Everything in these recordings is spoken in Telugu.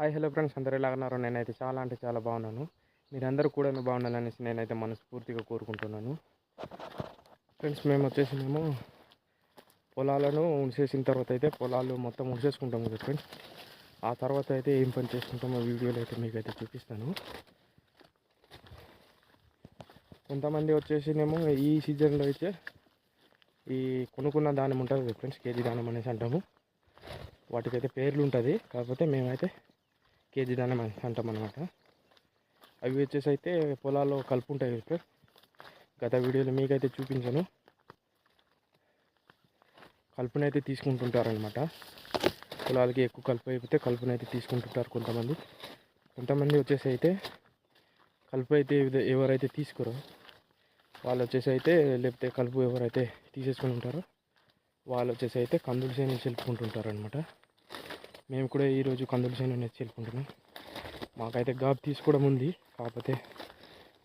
హాయ్ హలో ఫ్రెండ్స్ అందరూ ఎలాగన్నారు నేనైతే చాలా అంటే చాలా బాగున్నాను. మీరందరూ కూడా బాగుండాలనేసి నేనైతే మనస్ఫూర్తిగా కోరుకుంటున్నాను. ఫ్రెండ్స్ మేము వచ్చేసి మేము పొలాలను ఉంచేసిన తర్వాత అయితే పొలాలు మొత్తం ఉంచేసుకుంటాము కదా ఫ్రెండ్స్. ఆ తర్వాత అయితే ఏం పని చేసుకుంటామో వీడియోలో అయితే మీకు అయితే చూపిస్తాను. కొంతమంది వచ్చేసినేమో ఈ సీజన్లో అయితే ఈ కొనుక్కున్న దానం ఉంటుంది కదా ఫ్రెండ్స్ కేజీ దానం అనేసి అంటాము. వాటికైతే పేర్లు ఉంటుంది. కాకపోతే మేమైతే కేజీ దానం అనేసి అంటాం అనమాట అవి వచ్చేసి అయితే పొలాల్లో కలుపు ఉంటాయి కదా సార్. గత వీడియోలో మీకైతే చూపించాను. కలుపునైతే తీసుకుంటుంటారనమాట పొలాలకి ఎక్కువ కలుపు అయిపోతే కలుపునైతే తీసుకుంటుంటారు కొంతమంది. కొంతమంది వచ్చేసి అయితే కలుపు అయితే ఎవరైతే తీసుకురో వాళ్ళు వచ్చేసి అయితే లేకపోతే కలుపు ఎవరైతే తీసేసుకొని ఉంటారో వాళ్ళు వచ్చేసి అయితే కందులు చేను చెల్పుకుంటుంటారు అనమాట మేము కూడా ఈరోజు కందులు చేను అనేది వెళ్ళుకుంటున్నాం మాకైతే గాబ్ తీసుకోవడం ఉంది. కాకపోతే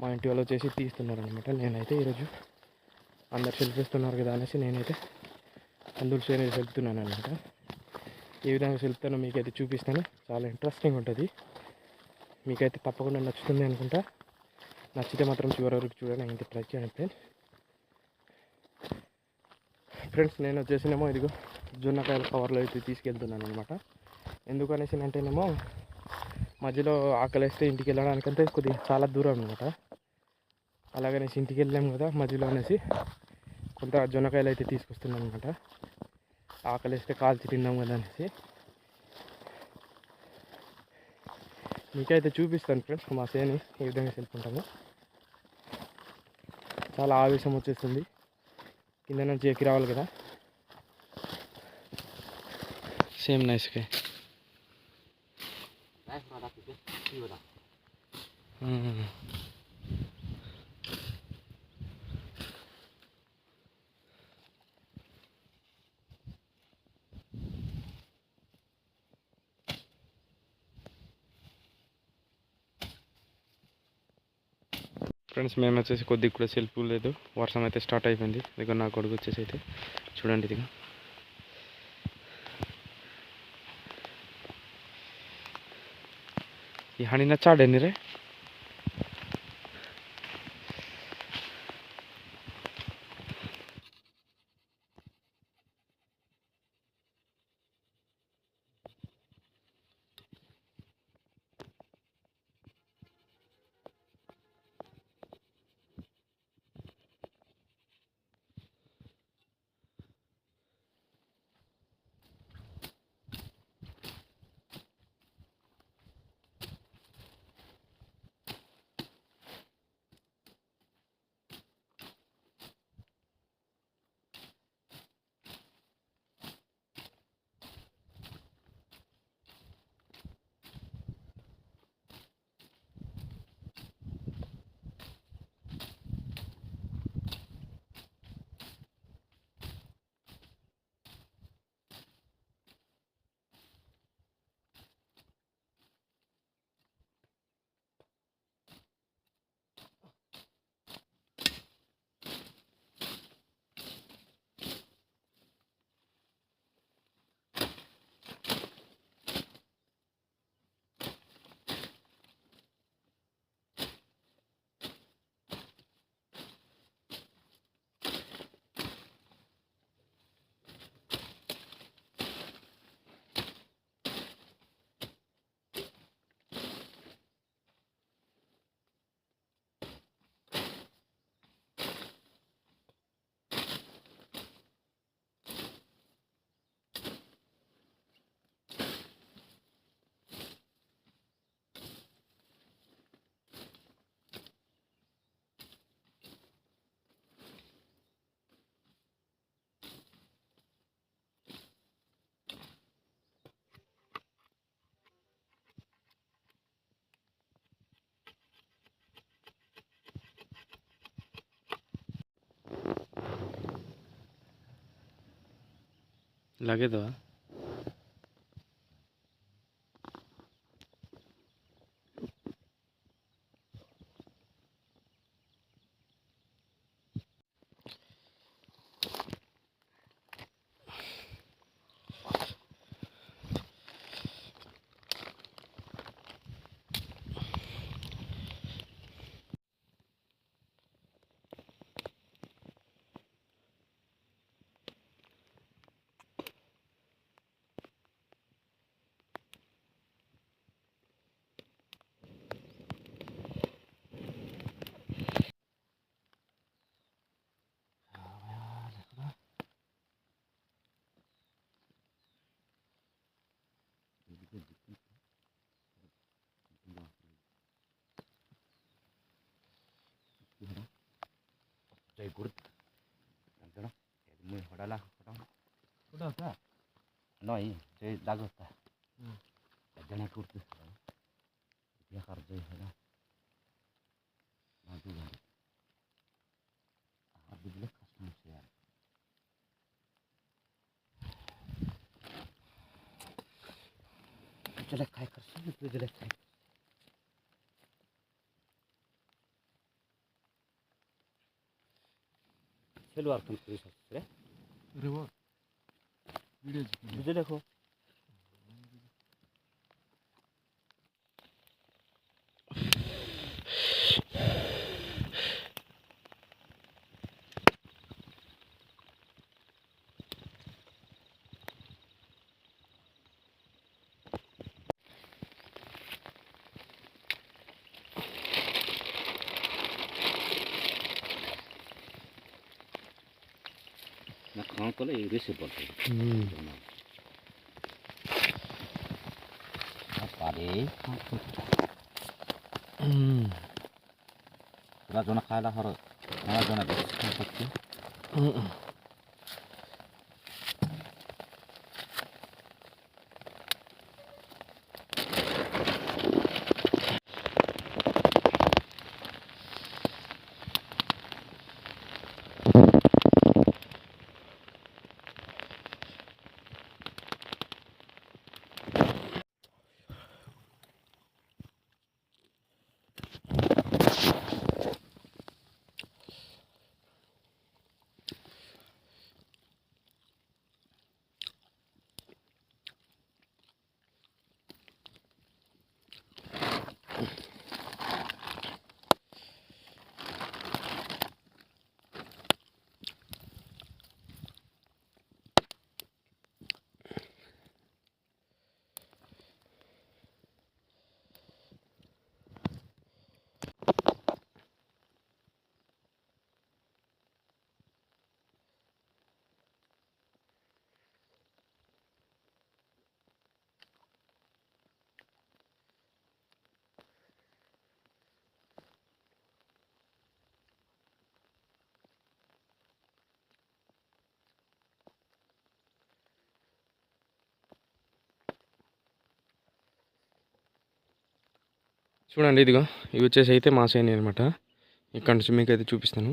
మా ఇంటి వాళ్ళు వచ్చేసి తీస్తున్నారు అనమాట నేనైతే ఈరోజు అందరు చెల్పిస్తున్నారు కదా అనేసి నేనైతే కందులు చేను సెల్పుతున్నాను అనమాట ఏ విధంగా సెల్పుతానో మీకైతే చూపిస్తాను. చాలా ఇంట్రెస్టింగ్ ఉంటుంది. మీకైతే తప్పకుండా నచ్చుతుంది అనుకుంటా. నచ్చితే మాత్రం చివరి వరకు చూడండి. ఇంత ట్రై చేయండి ఫ్రెండ్స్. ఫ్రెండ్స్ నేను వచ్చేసినేమో ఇదిగో జొన్నకాయల కవర్లో అయితే తీసుకెళ్తున్నాను అనమాట ఎందుకనేసి అంటేనేమో మధ్యలో ఆకలిస్తే ఇంటికి వెళ్ళడానికంటే కొద్దిగా చాలా దూరం అనమాట అలాగనేసి ఇంటికి వెళ్ళాము కదా మధ్యలో అనేసి కొంత జొన్నకాయలు అయితే తీసుకొస్తున్నాం అనమాట ఆకలిస్తే కాల్చి తిన్నాం కదా అనేసి. మీకైతే చూపిస్తాను ఫ్రెండ్స్ మా సేని ఏ విధంగా చెప్పుకుంటాము చాలా ఆవేశం వచ్చేస్తుంది. కింద నుంచి ఎక్కి రావాలి కదా. సేమ్ నైస్కే ఫ్రెండ్స్ మేము వచ్చేసి కొద్దిగా కూడా సెల్ఫ్ లేదు. వర్షం అయితే స్టార్ట్ అయిపోయింది. ఇదిగో నా కొడుకు వచ్చేసి అయితే చూడండి ఇదిగా. ही हाणीनं चाड्यानी रे লাগেদা Đây ಕೈ ಗುಡ್ತು ಅಂತಣ ಎದ್ಮಿ ಹೊಡಲ್ಲ ಹೊಡ ಹೊಡೋತ ನೋಯ್ ಜೈ ದಾಗೋತ ಎದ್ದಣ ಗುಡ್ತು ಯಾಕಾರ ಜೈ ಹೊಡ ಅದು ಬಿಡ್ಲಿ ಕಷ್ಟ ಅನ್ಸಿದೆ ಜಲಕ್ಕಾಯಿ ಕರ್ಸಿ ಜಲಕ್ಕಾಯಿ चलो आप तुम करी सकते रे अरे वा वीडियो देखो। করলে এই বেশি বলতে পারে ওরা জন হর ওরা জনা করছে చూడండి ఇదిగో ఇవి వచ్చేసి అయితే మా సేని అనమాట ఇక్కడ నుంచి మీకు అయితే చూపిస్తాను.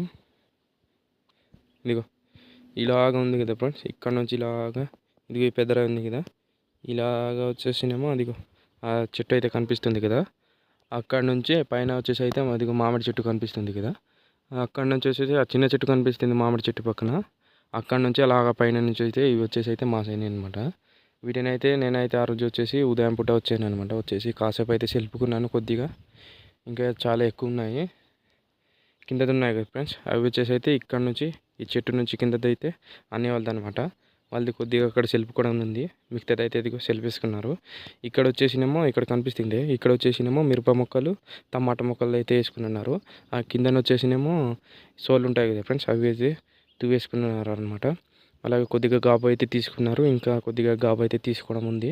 ఇదిగో ఇలాగ ఉంది కదా ఫ్రెండ్స్ ఇక్కడ నుంచి ఇలాగా ఇదిగో ఈ పెద్దరా ఉంది కదా. ఇలాగా వచ్చేసినేమో అదిగో ఆ చెట్టు అయితే కనిపిస్తుంది కదా. అక్కడ నుంచి పైన వచ్చేసి అయితే అదిగో మామిడి చెట్టు కనిపిస్తుంది కదా. అక్కడ నుంచి వచ్చేసి ఆ చిన్న చెట్టు కనిపిస్తుంది మామిడి చెట్టు పక్కన. అక్కడ నుంచి అలాగ పైన నుంచి అయితే ఇవి వచ్చేసి అయితే మా సైన్ అనమాట వీటినైతే నేనైతే ఆ రోజు వచ్చేసి ఉదయం పూట వచ్చాను అనమాట వచ్చేసి కాసేపు అయితే సెల్పుకున్నాను కొద్దిగా. ఇంకా చాలా ఎక్కువ ఉన్నాయి కిందది ఉన్నాయి కదా ఫ్రెండ్స్? అవి వచ్చేసి అయితే ఇక్కడ నుంచి ఈ చెట్టు నుంచి కిందది అయితే అనేవాళ్ళది అనమాట వాళ్ళది కొద్దిగా అక్కడ సెల్ఫ్ కూడా ఉంది. మిగతాది అయితే ఇదిగో సెల్ఫ్ వేసుకున్నారు. ఇక్కడ వచ్చేసినేమో ఇక్కడ కనిపిస్తుంది. ఇక్కడ వచ్చేసినేమో మిరప మొక్కలు టమాటా మొక్కలు అయితే వేసుకున్నారు. ఆ కిందన వచ్చేసినేమో సోలు ఉంటాయి కదా ఫ్రెండ్స్? అవి అయితే తువ్వేసుకున్నారు అనమాట అలాగే కొద్దిగా గాబు అయితే తీసుకున్నారు. ఇంకా కొద్దిగా గాబు అయితే తీసుకోవడం ఉంది.